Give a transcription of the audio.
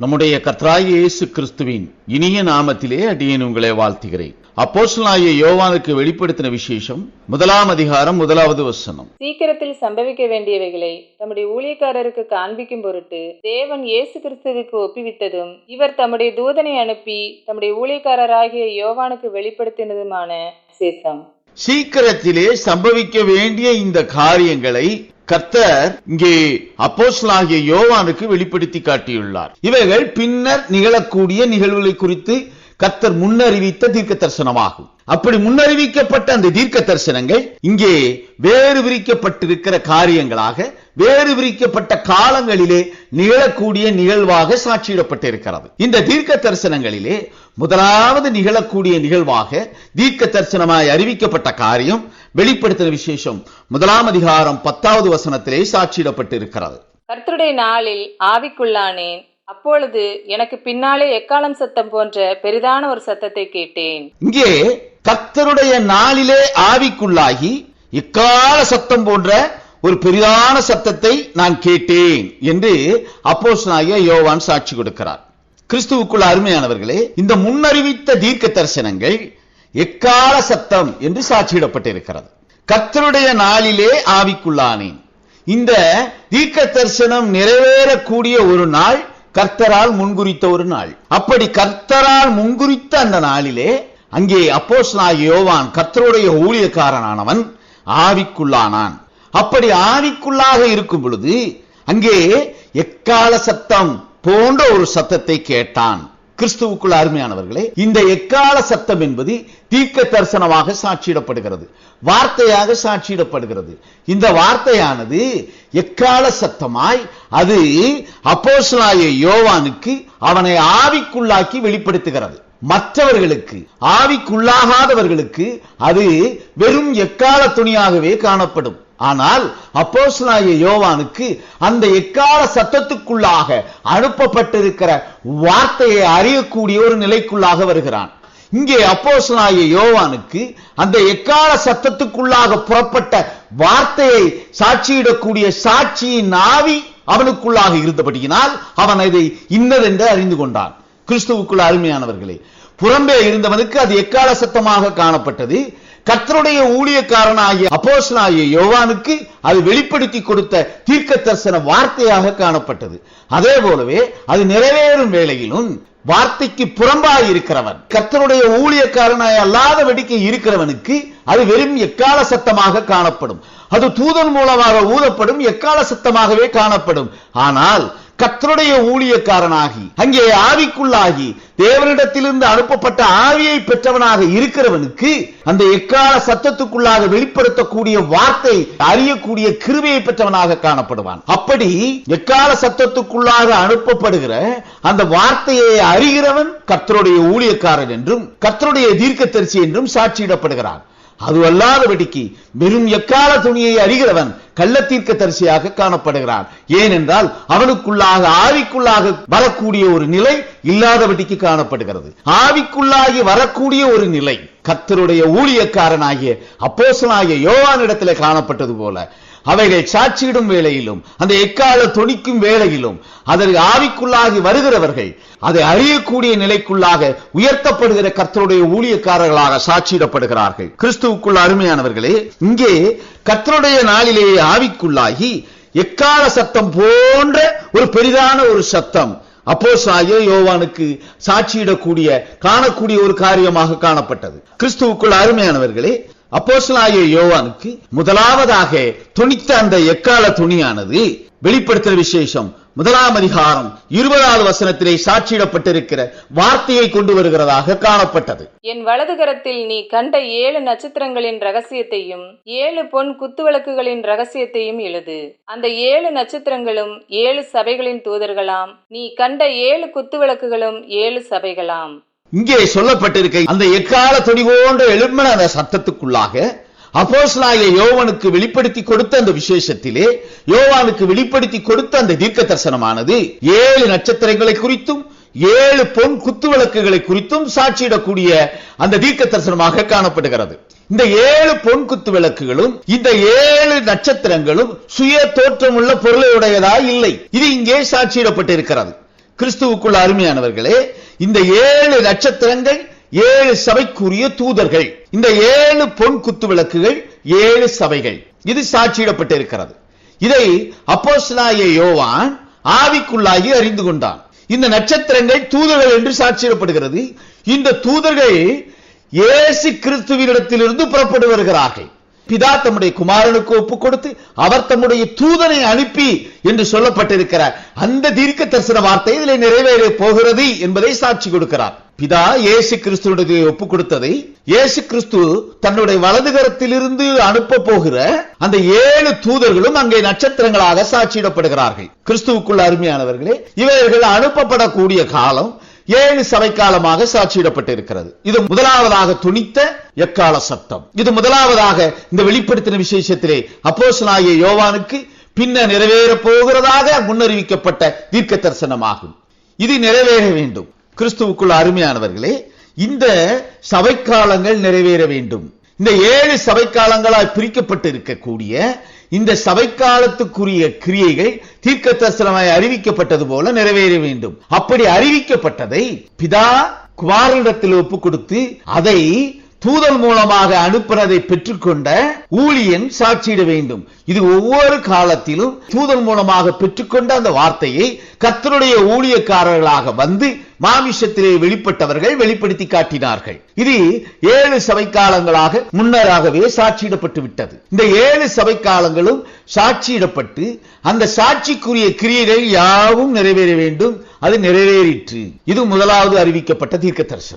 நம்முடைய கர்த்தராகிய இயேசு கிறிஸ்துவின் இனிய நாமத்திலே அடியேன் உங்களை வாழ்த்துகிறேன். அப்போஸ்தலனாகிய யோவானுக்கு வெளிப்படுத்தின விசேஷம் முதலாம் அதிகாரம் முதலாவது வசனம். சீக்கிரத்தில் சம்பவிக்க வேண்டியவைகளை தம்முடைய ஊழியக்காரருக்கு காண்பிக்கும் பொருட்டு தேவன் இயேசு கிறிஸ்துவுக்கு ஒப்புவித்ததும் இவர் தம்முடைய தூதனை அனுப்பி தம்முடைய ஊழியக்காரராகிய யோவானுக்கு வெளிப்படுத்தினதுமான சேஷம் சீக்கிரத்திலே சம்பவிக்க வேண்டிய இந்த காரியங்களை கர்த்தர் இங்கே அப்போஸ்லாகிய யோவானுக்கு வெளிப்படுத்தி காட்டியுள்ளார். இவைகள் பின்னர் நிகழக்கூடிய நிகழ்வுகளை குறித்து கர்த்தர் முன்னறிவித்த தீர்க்க தரிசனமாகும் அப்படி முன்னறிவிக்கப்பட்ட அந்த தீர்க்க தரிசனங்கள் இங்கே வேறு விரிக்கப்பட்டிருக்கிற காரியங்களாக வேறு விரிக்கப்பட்ட காலங்களிலே நிகழக்கூடிய நிகழ்வாக சாட்சியிடப்பட்டிருக்கிறது. இந்த தீர்க்க தரிசனங்களிலே முதலாவது நிகழக்கூடிய நிகழ்வாக தீர்க்க தரிசனமாய் அறிவிக்கப்பட்ட காரியம் வெளிப்படுத்தின விசேஷம் முதலாம் அதிகாரம் பத்தாவது வசனத்திலே சாட்சியிடப்பட்டிருக்கிறது. கர்த்தருடைய நாளில் ஆவிக்குள்ளானேன் அப்பொழுது எனக்கு பின்னாலே எக்காலம் சத்தம் போன்ற பெரிதான ஒரு சத்தத்தை கேட்டேன். இங்கே கர்த்தருடைய நாளிலே ஆவிக்குள்ளாகி இக்கால சத்தம் போன்ற ஒரு பெரிதான சத்தத்தை நான் கேட்டேன் என்று அப்போஸ்தலனாகிய யோவான் சாட்சி கொடுக்கிறார். கிறிஸ்துவுக்குள்ள அருமையானவர்களே இந்த முன்னறிவித்த தீர்க்க தரிசனங்கள் எக்கால சத்தம் என்று சாட்சியிடப்பட்டிருக்கிறது. கர்த்தருடைய நாளிலே ஆவிக்குள்ளானேன். இந்த தீர்க்க தரிசனம் நிறைவேறக்கூடிய ஒரு நாள் கர்த்தரால் முன்குறித்த ஒரு நாள். அப்படி கர்த்தரால் முன்குறித்த அந்த நாளிலே அங்கே அப்போஸ் யோவான் கர்த்தருடைய ஊழியக்காரனானவன் ஆவிக்குள்ளானான். அப்படி ஆவிக்குள்ளாக இருக்கும் பொழுது அங்கே எக்கால சத்தம் போன்ற ஒரு சத்தத்தை கேட்டான். கிறிஸ்துவுக்குள் அருமையானவர்களே இந்த எக்கால சத்தம் என்பது தீர்க்க தரிசனமாக சாட்சியிடப்படுகிறது வார்த்தையாக சாட்சியிடப்படுகிறது. இந்த வார்த்தையானது எக்கால சத்தமாய் அது அப்போசலாய யோவானுக்கு அவனை ஆவிக்குள்ளாக்கி வெளிப்படுத்துகிறது. மற்றவர்களுக்கு ஆவிக்குள்ளாகாதவர்களுக்கு அது வெறும் எக்கால துணியாகவே காணப்படும். ஆனால் அப்போஸ்தலனாகிய யோவானுக்கு அந்த எக்கால சத்தத்துக்குள்ளாக அனுப்பப்பட்டிருக்கிற வார்த்தையை அறியக்கூடிய ஒரு நிலைக்குள்ளாக வருகிறான். இங்கே அப்போஸ்தலனாகிய யோவானுக்கு அந்த எக்கால சத்தத்துக்குள்ளாக புறப்பட்ட வார்த்தையை சாட்சியிடக்கூடிய சாட்சியின் ஆவி அவனுக்குள்ளாக இருந்தபடியினால் அவன் அதை இன்னதென்று அறிந்து கொண்டான். கிறிஸ்துவுக்குள் அருமையானவர்களே புறம்பே இருந்தவனுக்கு அது எக்கால சத்தமாக காணப்பட்டது. கத்தருடைய ஊழியக்காரனாகிய அப்போசனாகிய யோவானுக்கு அது வெளிப்படுத்தி கொடுத்த தீர்க்க தரிசன வார்த்தையாக காணப்பட்டது. அதே போலவே அது நிறைவேறும் வேளையிலும் வார்த்தைக்கு புறம்பாய் இருக்கிறவன் கர்த்தருடைய ஊழியக்காரனாய் அல்லாத வெடிக்கை இருக்கிறவனுக்கு அது வெறும் எக்கால சத்தமாக காணப்படும். அது தூதன் மூலமாக ஊதப்படும் எக்கால சத்தமாகவே காணப்படும். ஆனால் கத்தருடைய ஊழியக்காரனாகி அங்கே ஆவிக்குள்ளாகி தேவனிடத்திலிருந்து அனுப்பப்பட்ட ஆவியை பெற்றவனாக இருக்கிறவனுக்கு அந்த எக்கால சத்தத்துக்குள்ளாக வெளிப்படுத்தக்கூடிய வார்த்தை அறியக்கூடிய கிருபையை பெற்றவனாக காணப்படுவான். அப்படி எக்கால சத்தத்துக்குள்ளாக அனுப்பப்படுகிற அந்த வார்த்தையை அறிகிறவன் கத்தருடைய ஊழியக்காரன் என்றும் கத்தருடைய தீர்க்க தரிசி என்றும் சாட்சியிடப்படுகிறான். அது அல்லாதபடிக்கு வெறும் எக்கால துணியை அறிகிறவன் கள்ளத்தீர்க்க தரிசியாக காணப்படுகிறான். ஏனென்றால் அவனுக்குள்ளாக ஆவிக்குள்ளாக வரக்கூடிய ஒரு நிலை இல்லாதபடிக்கு காணப்படுகிறது. ஆவிக்குள்ளாகி வரக்கூடிய ஒரு நிலை கத்தருடைய ஊழியக்காரனாகிய அப்போசனாகிய யோவானிடத்திலே காணப்பட்டது போல. அவைகள் சாட்சியிடும் வேளையிலும் அந்த எக்கால தொனிக்கும் வேளையிலும் அதற்கு ஆவிக்குள்ளாகி வருகிறவர்கள் அதை அறியக்கூடிய நிலைக்குள்ளாக உயர்த்தப்படுகிற கர்த்தருடைய ஊழியக்காரர்களாக சாட்சியிடப்படுகிறார்கள். கிறிஸ்துவுக்குள்ள அருமையானவர்களே இங்கே கர்த்தருடைய நாளிலேயே ஆவிக்குள்ளாகி எக்கால சத்தம் போன்ற ஒரு பெரிதான ஒரு சத்தம் அப்போஸ்தலனாகிய யோவானுக்கு சாட்சியிடக்கூடிய காணக்கூடிய ஒரு காரியமாக காணப்பட்டது. கிறிஸ்துவுக்குள் அருமையானவர்களே அப்போசலாகிய யோவானுக்கு முதலாவதாக துணித்த அந்த எக்கால துணியானது வெளிப்படுத்துகிற விசேஷம். முதலாம் அதிகாரம் இருபதாவது வசனத்திலே சாட்சியிடப்பட்டிருக்கிற வார்த்தையை கொண்டு வருகிறதாக காணப்பட்டது. என் வலது கரத்தில் நீ கண்ட ஏழு நட்சத்திரங்களின் ரகசியத்தையும் ஏழு பொன் குத்துவிளக்குகளின் ரகசியத்தையும் எழுது. அந்த ஏழு நட்சத்திரங்களும் ஏழு சபைகளின் தூதர்களாம். நீ கண்ட ஏழு குத்துவிளக்குகளும் ஏழு சபைகளாம். இங்கே சொல்லப்பட்டிருக்க அந்த எக்கால துணி போன்ற எழுப்பின அந்த சத்தத்துக்குள்ளாக அப்போஸ்தலனாகிய யோவனுக்கு வெளிப்படுத்தி கொடுத்த அந்த விசேஷத்திலே யோவானுக்கு வெளிப்படுத்தி கொடுத்த அந்த தீர்க்க தரிசனமானது ஏழு நட்சத்திரங்களை குறித்தும் ஏழு பொன் குத்துவிளக்குகளை குறித்தும் சாட்சியிடக்கூடிய அந்த தீர்க்க தரிசனமாக காணப்படுகிறது. இந்த ஏழு பொன் குத்து விளக்குகளும் இந்த ஏழு நட்சத்திரங்களும் சுய தோற்றமுள்ள பொருளை உடையதா இல்லை. இது இங்கே சாட்சியிடப்பட்டிருக்கிறது. கிறிஸ்துவுக்குள்ள அருமையானவர்களே இந்த ஏழு நட்சத்திரங்கள் ஏழு சபைக்குரிய தூதர்கள். இந்த ஏழு பொன் குத்து விளக்குகள் ஏழு சபைகள். இது சாட்சியிடப்பட்டிருக்கிறது. இதை அப்போஸ்லாய யோவான் ஆவிக்குள்ளாகி அறிந்து கொண்டான். இந்த நட்சத்திரங்கள் தூதர்கள் என்று சாட்சியிடப்படுகிறது. இந்த தூதர்கள் இயேசு கிறிஸ்துவினிடத்திலிருந்து புறப்பட்டு வருகிறார்கள். பிதா தம்முடைய குமாரனுக்கு ஒப்பு கொடுத்து அவர் தம்முடைய தூதனை அனுப்பி என்று சொல்லப்பட்டிருக்கிறார். அந்த தீர்க்க தரிசன வார்த்தை இதில் நிறைவேற போகிறது என்பதை சாட்சி கொடுக்கிறார். பிதா இயேசு கிறிஸ்துடைய ஒப்பு கொடுத்ததை இயேசு கிறிஸ்து தன்னுடைய வலதுகரத்திலிருந்து அனுப்ப போகிற அந்த ஏழு தூதர்களும் அங்கே நட்சத்திரங்களாக சாட்சியிடப்படுகிறார்கள். கிறிஸ்துவுக்குள்ள அருமையானவர்களே இவர்கள் அனுப்பப்படக்கூடிய காலம் ஏழு சபை காலமாக சாட்சியிடப்பட்டிருக்கிறது. இது முதலாவதாக துணித்த எக்கால சத்தம். இது முதலாவதாக இந்த வெளிப்படுத்தின விசேஷத்திலே அப்போசனாகிய யோவானுக்கு பின்ன நிறைவேற போகிறதாக முன்னறிவிக்கப்பட்ட தீர்க்க தரிசனமாகும் இது நிறைவேற வேண்டும். கிறிஸ்துவுக்குள் அருமையானவர்களே இந்த சபைக்காலங்கள் நிறைவேற வேண்டும். இந்த ஏழு சபைக்காலங்களால் பிரிக்கப்பட்டு இருக்கக்கூடிய இந்த சபைக்காலத்துக்குரிய கிரியைகள் தீர்க்க தரிசனமாய் அறிவிக்கப்பட்டது போல நிறைவேற வேண்டும். அப்படி அறிவிக்கப்பட்டதை பிதா குமாரனிடத்தில் ஒப்பு கொடுத்து அதை தூதல் மூலமாக அனுப்புறதை பெற்றுக்கொண்ட ஊழியன் சாட்சியிட வேண்டும். இது ஒவ்வொரு காலத்திலும் தூதல் மூலமாக பெற்றுக்கொண்ட அந்த வார்த்தையை கத்தருடைய ஊழியக்காரர்களாக வந்து மாமிஷத்திலே வெளிப்பட்டவர்கள் வெளிப்படுத்தி காட்டினார்கள். இது ஏழு சபை காலங்களாக முன்னராகவே சாட்சியிடப்பட்டு விட்டது. இந்த ஏழு சபை காலங்களும் சாட்சியிடப்பட்டு அந்த சாட்சிக்குரிய கிரியைகள் யாவும் நிறைவேற வேண்டும். அது நிறைவேறிற்று. இது முதலாவது அறிவிக்கப்பட்ட தீர்க்க தரிசனம்